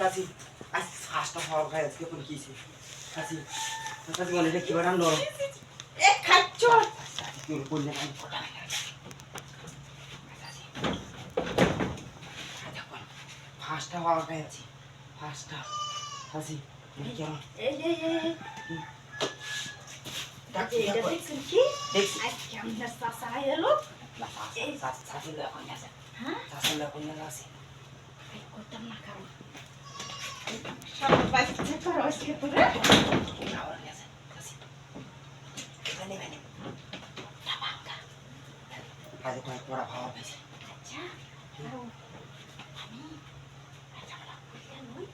চাচি আজ ফার্স্টটা হওয়ার খাই আজকে কোন কিছে চাচি চাচি মনে রে কি বাড়ান নো এ খাচ্ছ তোর বললে আমি ফটা ফার্স্টটা হওয়ার খাই আছি। ফার্স্টটা তুমি কেমন? এই এই এই দেখছেন কি? দেখছি। আজকে আমাদের চাচা এলো? না চাচি লয় কোন আছে হ্যাঁ? চাচি লয় কোন আছে করতাম না কারণ খাওয়ার আছে চাচি এখানে মানে টাবাঙ্গা আজ কয়েক পড়া ভাবা পেয়েছি আচ্ছা আর আমি আচ্ছা আমরা বুঝলে নই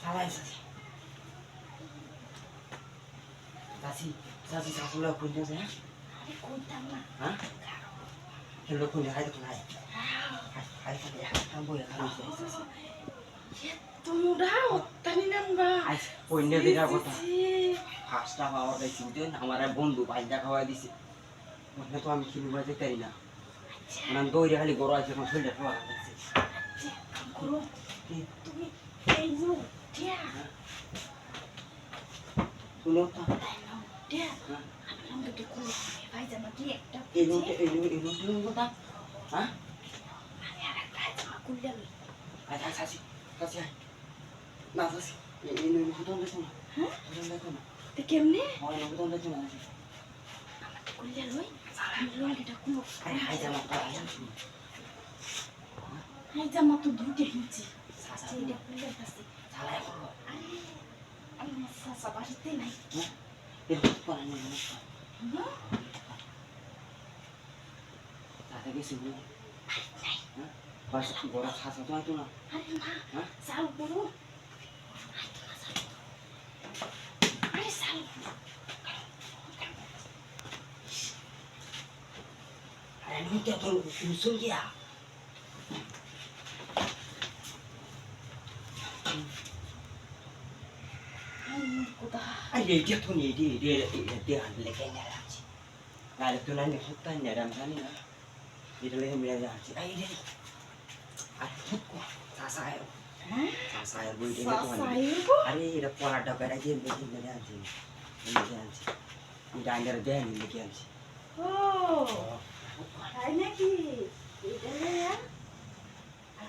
চালাই চাচি চাচি চাচি চাচি লয় কোন আছে হ্যাঁ আমি কোন তোমরা অত্যানি নামবা আজ অন্য দিনের কথা। ফার্স্টটা পাওয়া গেছি বুঝলেন আমার বন্ধু ভাইজা খাওয়া দিছে। অন্য তো আমি যেতে পারি না। মানে দৌড়ে খালি গরু আছে এখন শরীরটা খাওয়া গেছে। আচ্ছা তুমি এই শুনো তো। তাই হ্যাঁ। ভাই হ্যাঁ? আচ্ছা আচ্ছা আচ্ছা আচ্ছা না চাচি এই এই নোট ফুটন দেখো না হ্যাঁ ফুটন দেখো না তো কেমনে না দেখো না আমার তো জামা হাই জামা তো দুটো হিঁচি সাসা সেইটা খুললে পাচ্ছি চালাই করব আমি সাসা বাড়িতে নাই এর ফুট পরা নেই হ্যাঁ? তাতে গেছি বুঝলি হ্যাঁ বাস বড় সাসা তো আইতো না। আরে না হ্যাঁ চাল করো আরে চাল আরে নুকে তোর কুসুম আয় বই রে তো আরে এটা পড়া ডাকা রাখি বেশি মেরে আন্ডার দেন লেগে আছে ও তাই নাকি এটা লইয়া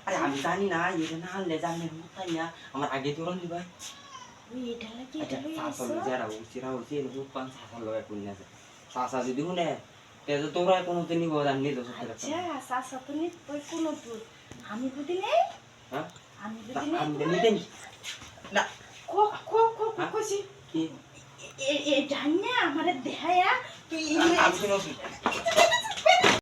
আরে আমি জানি না এটা না আনলে জানি না আমার আগে তো রন্ধি ভাই ওই এটা লাগি এটা লইয়া সাসা কোন না যদি শুনে তে তোরা কোনো নিব জানি তো আচ্ছা সাসা তো নি ওই আমি বুঝি নেই? নি কো কো কো কো? কইছি কি এ জানি আমারে দেখায়া তুই আমি শুনো